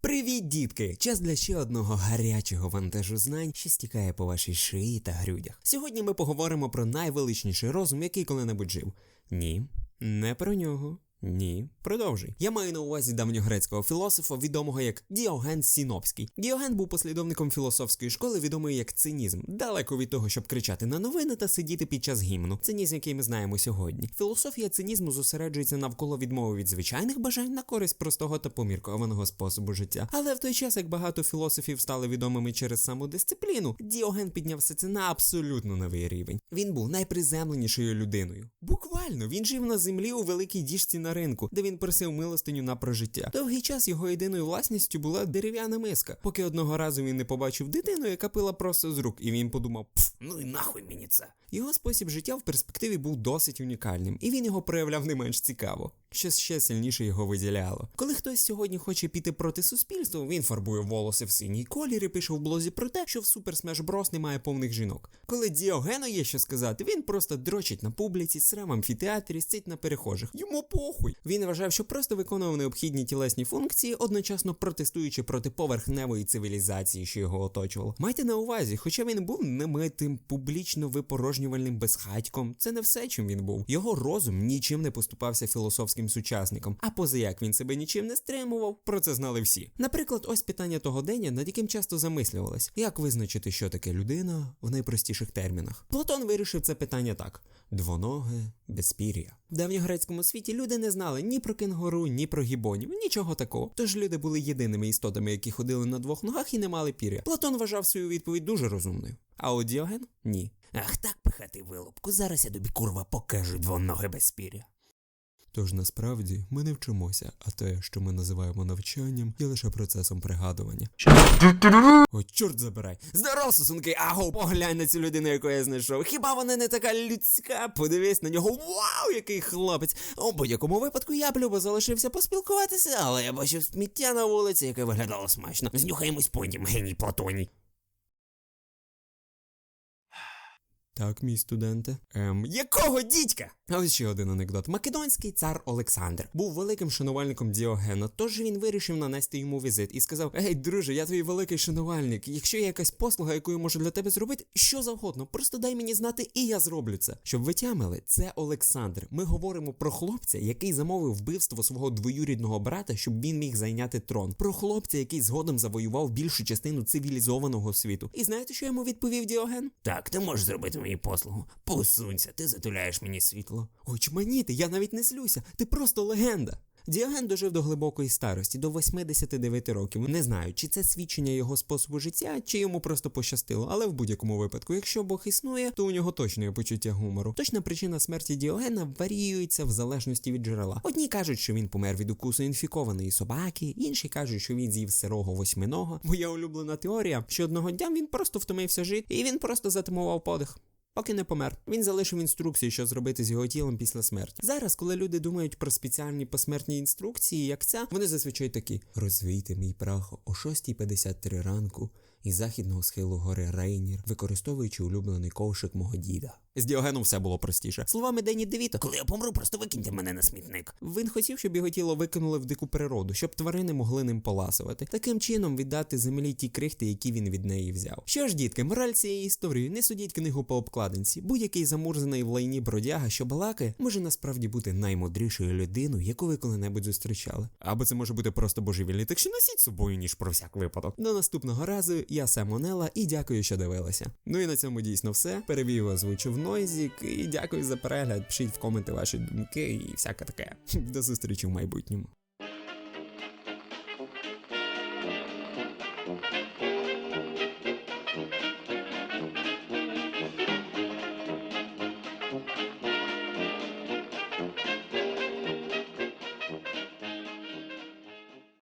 Привіт, дітки! Час для ще одного гарячого вантажу знань, що стікає по вашій шиї та грудях. Сьогодні ми поговоримо про найвеличніший розум, який коли-небудь жив. Ні, не про нього. Ні, продовжуй. Я маю на увазі давньогрецького філософа, відомого як Діоген Сінопський. Діоген був послідовником філософської школи, відомої як цинізм, далеко від того, щоб кричати на новини та сидіти під час гімну. Цинізм, який ми знаємо сьогодні. Філософія цинізму зосереджується навколо відмови від звичайних бажань на користь простого та поміркованого способу життя. Але в той час, як багато філософів стали відомими через самодисципліну, Діоген підняв все це на абсолютно новий рівень. Він був найприземленішою людиною. Буквально він жив на землі у великій діжці на ринку, де він просив милостиню на прожиття. Довгий час його єдиною власністю була дерев'яна миска, поки одного разу він не побачив дитину, яка пила просто з рук, і він подумав: Пф, ну і нахуй мені це. Його спосіб життя в перспективі був досить унікальним, і він його проявляв не менш цікаво. Щось ще сильніше його виділяло. Коли хтось сьогодні хоче піти проти суспільства, він фарбує волоси в синій колір і пише в блозі про те, що в Super Smash Bros. немає повних жінок. Коли Діогену є що сказати, він просто дрочить на публіці, сре в амфітеатрі, сцить на перехожих. Йому похуй. Він вважав, що просто виконував необхідні тілесні функції, одночасно протестуючи проти поверхневої цивілізації, що його оточувало. Майте на увазі, хоча він був немитим, публічно випорожнювальним безхатьком, це не все, чим він був. Його розум нічим не поступався філософським сучасникам, а поза як він себе нічим не стримував, про це знали всі. Наприклад, ось питання того дня, над яким часто замислювалось, як визначити, що таке людина в найпростіших термінах. Платон вирішив це питання так: двоноге безпір'я. В давньогрецькому світі люди не знали ні про кенгуру, ні про гібонів, нічого такого. Тож люди були єдиними істотами, які ходили на двох ногах і не мали пір'я. Платон вважав свою відповідь дуже розумною. А от Діоген ні. Ах так пихати вилупку, зараз я тобі курва покажу двоноге безпір'я. Тож насправді ми не вчимося, а те, що ми називаємо навчанням, є лише процесом пригадування. О, чорт забирай! Здорово, сосунки! Аго, поглянь на цю людину, яку я знайшов. Хіба вона не така людська? Подивись на нього. Вау, який хлопець! У будь-якому випадку я б любо залишився поспілкуватися, але я бачив сміття на вулиці, яке виглядало смачно. Знюхаємось потім, геній Платоній. Так, мій студенте. Ем, якого дідька? А ось ще один анекдот. Македонський цар Олександр був великим шанувальником Діогена, тож він вирішив нанести йому візит і сказав: Ей, друже, я твій великий шанувальник. Якщо є якась послуга, яку я можу для тебе зробити, що завгодно, просто дай мені знати, і я зроблю це. Щоб ви тямили, це Олександр. Ми говоримо про хлопця, який замовив вбивство свого двоюрідного брата, щоб він міг зайняти трон. Про хлопця, який згодом завоював більшу частину цивілізованого світу. І знаєте, що йому відповів Діоген? Так, ти можеш зробити мені послугу. Посунься, ти затуляєш мені світло. Ой, чманіти, я навіть не слюся, ти просто легенда. Діоген дожив до глибокої старості, до 89 років. Не знаю, чи це свідчення його способу життя, чи йому просто пощастило, але в будь-якому випадку, якщо Бог існує, то у нього точно є почуття гумору. Точна причина смерті Діогена варіюється в залежності від джерела. Одні кажуть, що він помер від укусу інфікованої собаки, інші кажуть, що він з'їв сирого восьминого. Моя улюблена теорія, що одного дня він просто втомився жити, і він просто затимував подих. Поки не помер. Він залишив інструкції, що зробити з його тілом після смерті. Зараз, коли люди думають про спеціальні посмертні інструкції, як ця, вони зазвичай такі: розвійте мій прах о 6.53 ранку із західного схилу гори Рейнір, використовуючи улюблений ковшик мого діда. З Діогеном все було простіше. Словами Дені Девіто, Коли я помру, просто викиньте мене на смітник. він хотів, щоб його тіло викинули в дику природу, щоб тварини могли ним поласувати. Таким чином віддати землі ті крихти, які він від неї взяв. Що ж, дітки, мораль цієї історії не судіть книгу по обкладинці. Будь-який замурзаний в лайні бродяга, що балакає, може насправді бути наймудрішою людиною, яку ви коли-небудь зустрічали. Або це може бути просто божевільний, так що носіть собою, ніж про всяк випадок. До наступного разу я Сем Онела і дякую, що дивилися. Ну і на цьому дійсно все. Перевів озвучив Нойзік і дякую за перегляд. Пишіть в коменти ваші думки і всяке таке. До зустрічі в майбутньому.